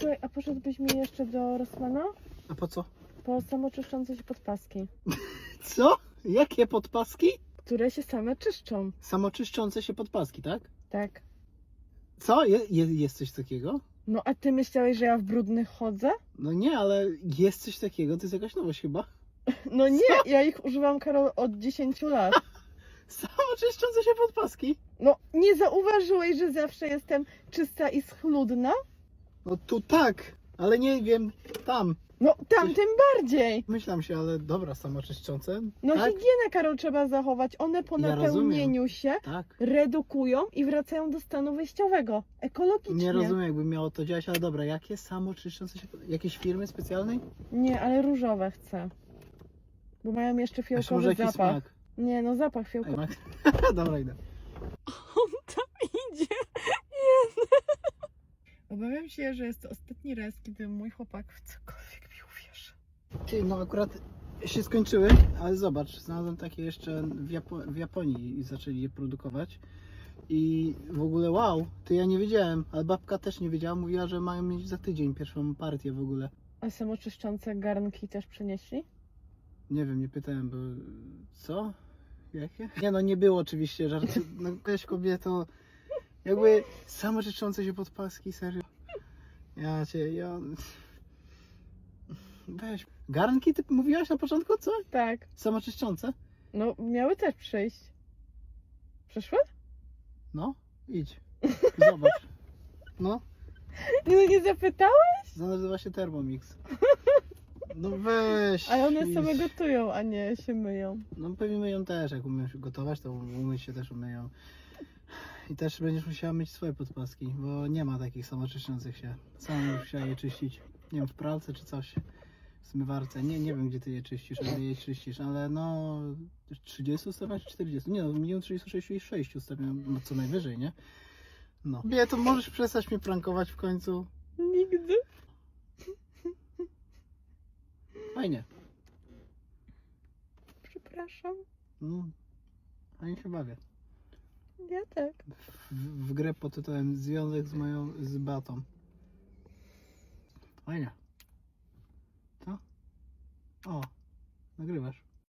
Słuchaj, a poszedłbyś mi jeszcze do Rossmana? A po co? Po samoczyszczące się podpaski, Co? Jakie podpaski? które się same czyszczą. Samoczyszczące się podpaski, tak? Tak. Co? Je, je, jest coś takiego? No a ty myślałeś, że ja w brudnych chodzę? No nie, ale jest coś takiego, to jest jakaś nowość chyba. No nie, ja ich używam, Karol, od 10 lat. Samoczyszczące się podpaski? No nie zauważyłeś, że zawsze jestem czysta i schludna? No tu tak, ale nie wiem, tam. No tam tym bardziej. Myślam się, ale dobra, samoczyszczące. No tak? higienę, Karol, trzeba zachować. One po Ja napełnieniu się Tak. redukują i wracają do stanu wyjściowego. Ekologicznie. Nie rozumiem, jakby miało to działać, ale dobra, jakie samoczyszczące się Jakieś firmy specjalnej? Nie, ale różowe chcę. Bo mają jeszcze może fiołkowy jakiś zapach. smak. Nie, no zapach Ej, fiołkowy. Max. dobra, idę. Obawiam się, że jest to ostatni raz, kiedy mój chłopak w cokolwiek mi uwierzy. Ty, no akurat się skończyły, ale zobacz, znalazłem takie jeszcze w, Japo- w Japonii i zaczęli je produkować. I w ogóle wow, ty ja nie wiedziałem, ale babka też nie wiedziała, mówiła, że mają mieć za tydzień pierwszą partię w ogóle. A samoczyszczące garnki też przynieśli? Nie wiem, nie pytałem, bo co? Jakie? Nie no, nie było oczywiście żartu. No weź kobieto, jakby samo czyszczące się podpaski, serio. Ja cię, ja... Weź. Garnki ty mówiłaś na początku, co? Tak. Samoczyszczące? No, miały też przyjść. Przyszły? No, idź. Zobacz. No, no nie zapytałeś? nazywa się Thermomix. No weź. Ale one idź. same gotują, a nie się myją. No pewnie myją też, jak umiesz gotować, to umyć się też umyją. I też będziesz musiała myć swoje podpaski, bo nie ma takich samoczyszczących się. Sam będziesz musiała je czyścić. Nie wiem, w pralce czy coś. W zmywarce. Nie, nie wiem gdzie ty je czyścisz, ale je czyścisz, ale no 30 stopni czy 40? Nie no, minimum 36 i 6 stopni, no co najwyżej, nie? No. Nie, to możesz przestać mnie prankować w końcu. Nigdy. Fajnie. Przepraszam. No. Fajnie się bawię. Ja tak. w, w grę pod tytułem Związek z moją z Batą. Fajnie. Co? O, nagrywasz.